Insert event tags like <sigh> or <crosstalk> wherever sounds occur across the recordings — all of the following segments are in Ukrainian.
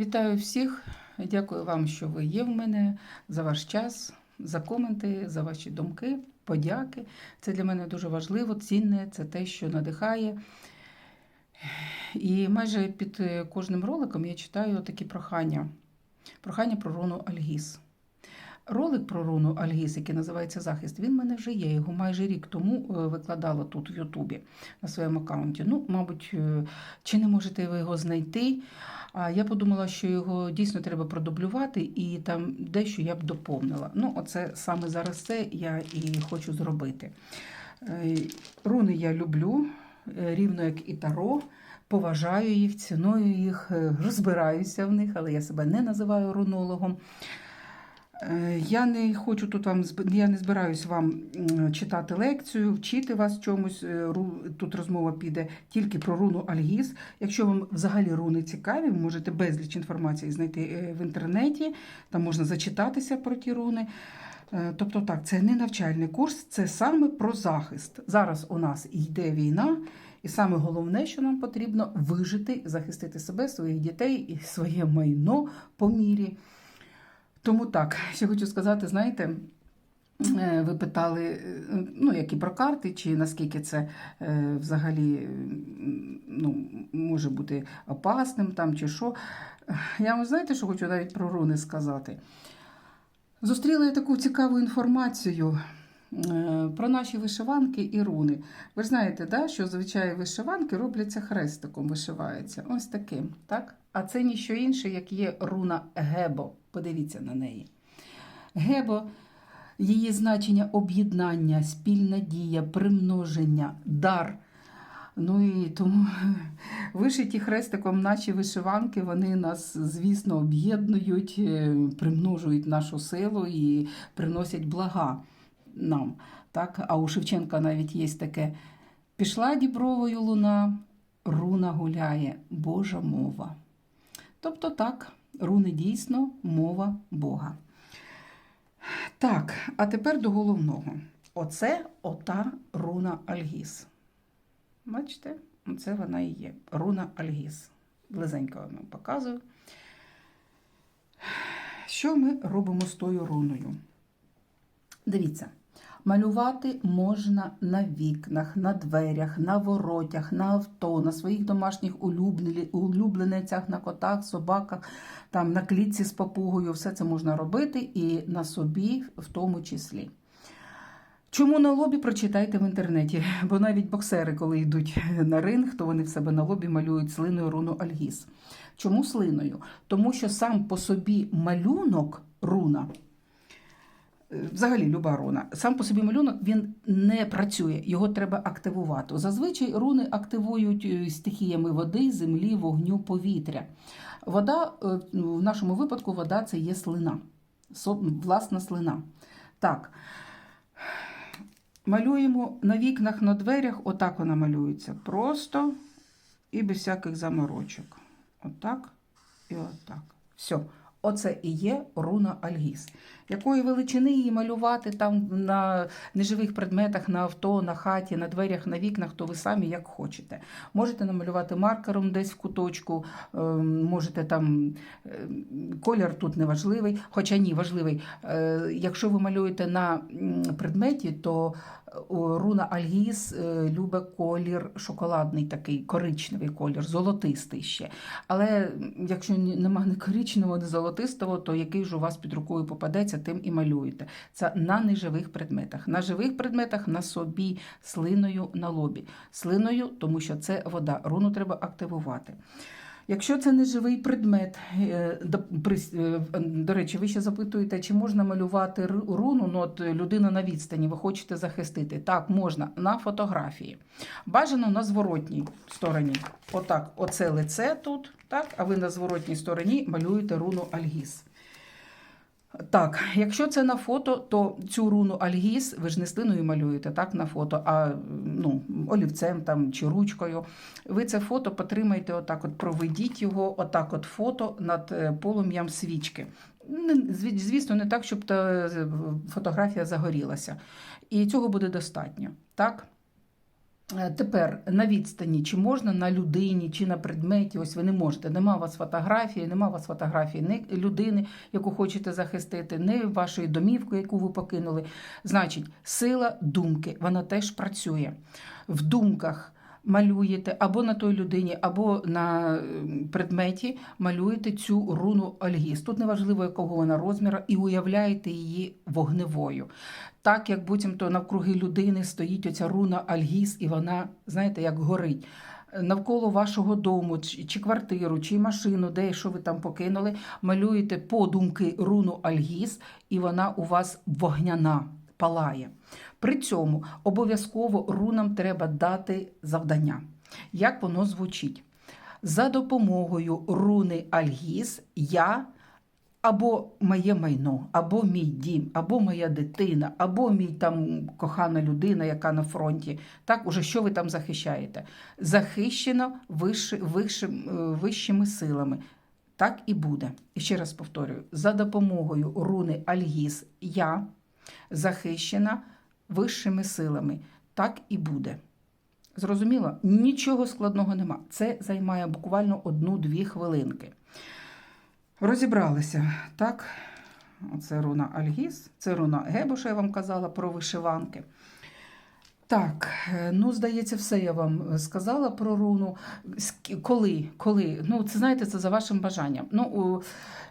Вітаю всіх. Дякую вам, що ви є в мене, за ваш час, за коменти, за ваші думки, подяки. Це для мене дуже важливо, цінне, це те, що надихає. І майже під е, кожним роликом я читаю такі прохання. Прохання про руну Альгіз. Ролик про руну Альгіз, який називається Захист, він в мене вже є. Його майже рік тому е, викладала тут в Ютубі на своєму аккаунті. Ну, мабуть, е, чи не можете ви його знайти? А я подумала, що його дійсно треба продублювати, і там дещо я б доповнила. Ну, оце саме зараз це я і хочу зробити. Е, Руни я люблю, рівно як і таро. Поважаю їх, ціную їх, розбираюся в них, але я себе не називаю рунологом. Е, Я не хочу тут вам я не збираюсь вам читати лекцію, вчити вас чомусь. Е, Тут розмова піде тільки про руну Альгіз. Якщо вам взагалі руни цікаві, ви можете безліч інформації знайти е, в інтернеті, там можна зачитатися про ті руни. Тобто так, це не навчальний курс, це саме про захист. Зараз у нас йде війна, і саме головне, що нам потрібно вижити, захистити себе, своїх дітей і своє майно по мірі. Тому так, <laughs> ще хочу сказати, знаєте, е, ви питали, е, ну, які про карти, чи наскільки це е, взагалі ну, може бути опасним там, чи що. Я вам знаєте, що хочу навіть про руни сказати. Зустріла я таку цікаву інформацію про наші вишиванки і руни. Ви ж знаєте, да, що зазвичай вишиванки робляться хрестиком, вишиваються. Ось таким. так? А це ніщо інше, як є руна Гебо. Подивіться на неї. Гебо, її значення об'єднання, спільна дія, примноження, дар. Ну і тому <laughs> вишиті хрестиком наші вишиванки, вони нас, звісно, об'єднують, е, примножують нашу силу і приносять блага нам. Так? А у Шевченка навіть є таке: пішла дібровою луна, руна гуляє, Божа мова. Тобто так, руни дійсно мова Бога. Так, а тепер до головного. Оце ота руна Альгіз. Бачите, це вона і є. Руна Альгіз. Близенько вам показую. Що ми робимо з тою руною? Дивіться, малювати можна на вікнах, на дверях, на воротях, на авто, на своїх домашніх улюбленицях, на котах, собаках, там, на клітці з папугою. Все це можна робити і на собі в тому числі. Чому на лобі прочитайте в інтернеті, бо навіть боксери, коли йдуть на ринг, то вони в себе на лобі малюють слиною руну Альгіз. Чому слиною? Тому що сам по собі малюнок руна, взагалі люба руна, сам по собі малюнок він не працює, його треба активувати. Зазвичай руни активують е, стихіями води, землі, вогню, повітря. Вода, е, в нашому випадку, вода це є слина, власна слина. Так. Малюємо на вікнах, на дверях, отак вона малюється. Просто і без всяких заморочок. Отак і отак. Все. Оце і є руна Альгіз. Якої величини її малювати там на неживих предметах, на авто, на хаті, на дверях, на вікнах, то ви самі як хочете. Можете намалювати маркером десь в куточку, ем, можете там ем, колір тут не важливий, хоча ні, важливий. Е, Якщо ви малюєте на предметі, то е, руна Альгіз е, любить колір шоколадний, такий коричневий колір, золотистий ще. Але якщо ні- нема ні коричневого, ні золотистого, то який ж у вас під рукою попадеться, тим і малюєте. Це на неживих предметах. На живих предметах на собі слиною на лобі. Слиною, тому що це вода. Руну треба активувати. Якщо це не живий предмет, е, е, до речі, ви ще запитуєте, чи можна малювати руну, ну от людина на відстані, ви хочете захистити. Так, можна на фотографії. Бажано на зворотній стороні. Отак, оце лице тут, так, а ви на зворотній стороні малюєте руну Альгіз. Так, якщо це на фото, то цю руну Альгіз ви ж не слиною малюєте так, на фото, а ну, олівцем там, чи ручкою. Ви це фото потримайте, отак, от проведіть його, отак, от фото над е, полум'ям свічки. Звісно, не так, щоб та фотографія загорілася. І цього буде достатньо. Так? Е, Тепер на відстані, чи можна на людині, чи на предметі, ось ви не можете. Нема у вас фотографії, нема у вас фотографії не людини, яку хочете захистити, не вашої домівки, яку ви покинули. Значить, сила думки, вона теж працює. В думках малюєте або на той людині, або на ем, предметі малюєте цю руну Альгіз. Тут неважливо, якого вона розміру, і уявляєте її вогневою. Так як буцімто навкруги людини стоїть оця руна Альгіз, і вона, знаєте, як горить. Навколо вашого дому, чи квартиру, чи машину, де що ви там покинули, малюєте подумки руну Альгіз, і вона у вас вогняна, палає. При цьому обов'язково рунам треба дати завдання. Як воно звучить? За допомогою руни Альгіз я або моє майно, або мій дім, або моя дитина, або мій там кохана людина, яка на фронті. Так, уже що ви там захищаєте? Захищено вищи, вищим, е, вищими силами. Так і буде. І ще раз повторюю: за допомогою руни Альгіз я захищена вищими силами. Так і буде. Зрозуміло? Нічого складного нема. Це займає буквально одну-дві хвилинки. Розібралися, так? Це руна Альгіз, це руна Гебуша, я вам казала про вишиванки. Так, е, ну, здається, все я вам сказала про руну. Коли? Коли? Ну, це знаєте, це за вашим бажанням. Ну,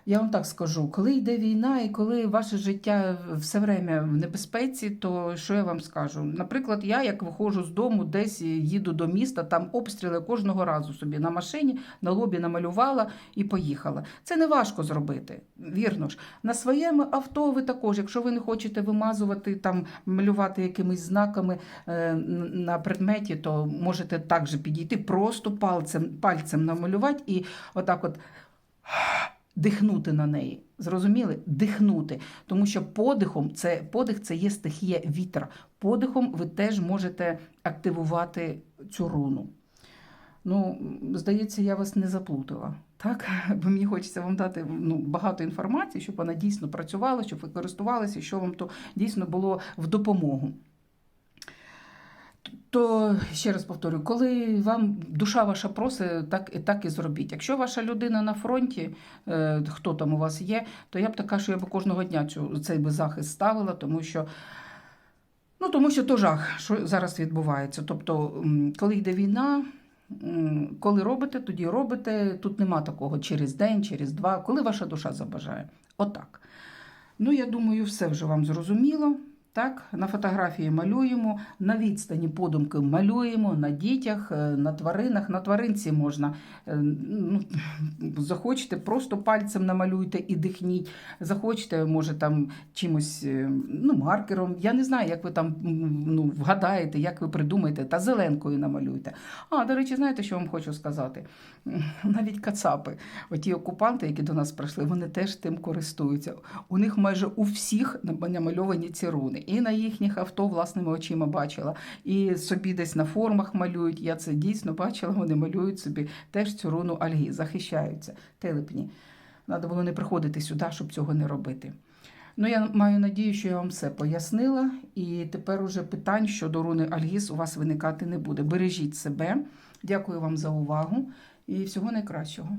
я вам так скажу, коли йде війна і коли ваше життя все время в небезпеці, то що я вам скажу? Наприклад, я як виходжу з дому, десь їду до міста, там обстріли кожного разу собі на машині, на лобі намалювала і поїхала. Це не важко зробити, вірно ж. На своєму авто ви також, якщо ви не хочете вимазувати, там малювати якимись знаками е, на предметі, то можете також підійти, просто пальцем, пальцем намалювати і отак от дихнути на неї. Зрозуміли? Дихнути. Тому що подихом це подих це є стихія вітра. Подихом ви теж можете активувати цю руну. Ну, здається, я вас не заплутала. Так, <laughs> бо мені хочеться вам дати ну, багато інформації, щоб вона дійсно працювала, щоб ви користувалися, щоб вам то дійсно було в допомогу. То ще раз повторю, коли вам душа ваша просить, так, і так і зробіть. Якщо ваша людина на фронті, е, хто там у вас є, то я б така, що я б кожного дня цю, цей би захист ставила, тому що. Ну, тому що то жах, що зараз відбувається. Тобто, коли йде війна, коли робите, тоді робите. Тут нема такого через день, через два, коли ваша душа забажає. Отак. Ну, я думаю, все вже вам зрозуміло. Так, на фотографії малюємо, на відстані подумки малюємо, на дітях, е, на тваринах. На тваринці можна е, ну, захочете, просто пальцем намалюйте і дихніть. Захочете, може там чимось е, ну, маркером. Я не знаю, як ви там ну, вгадаєте, як ви придумаєте, та зеленкою намалюйте. А, до речі, знаєте, що вам хочу сказати? <laughs> Навіть кацапи, оті окупанти, які до нас прийшли, вони теж тим користуються. У них майже у всіх намальовані ці руни. І на їхніх авто власними очима бачила, і собі десь на формах малюють. Я це дійсно бачила, вони малюють собі теж цю руну Альги, захищаються. Телепні. Треба було не приходити сюди, щоб цього не робити. Ну, я маю надію, що я вам все пояснила, і тепер уже питань щодо руни Альгіс у вас виникати не буде. Бережіть себе. Дякую вам за увагу і всього найкращого.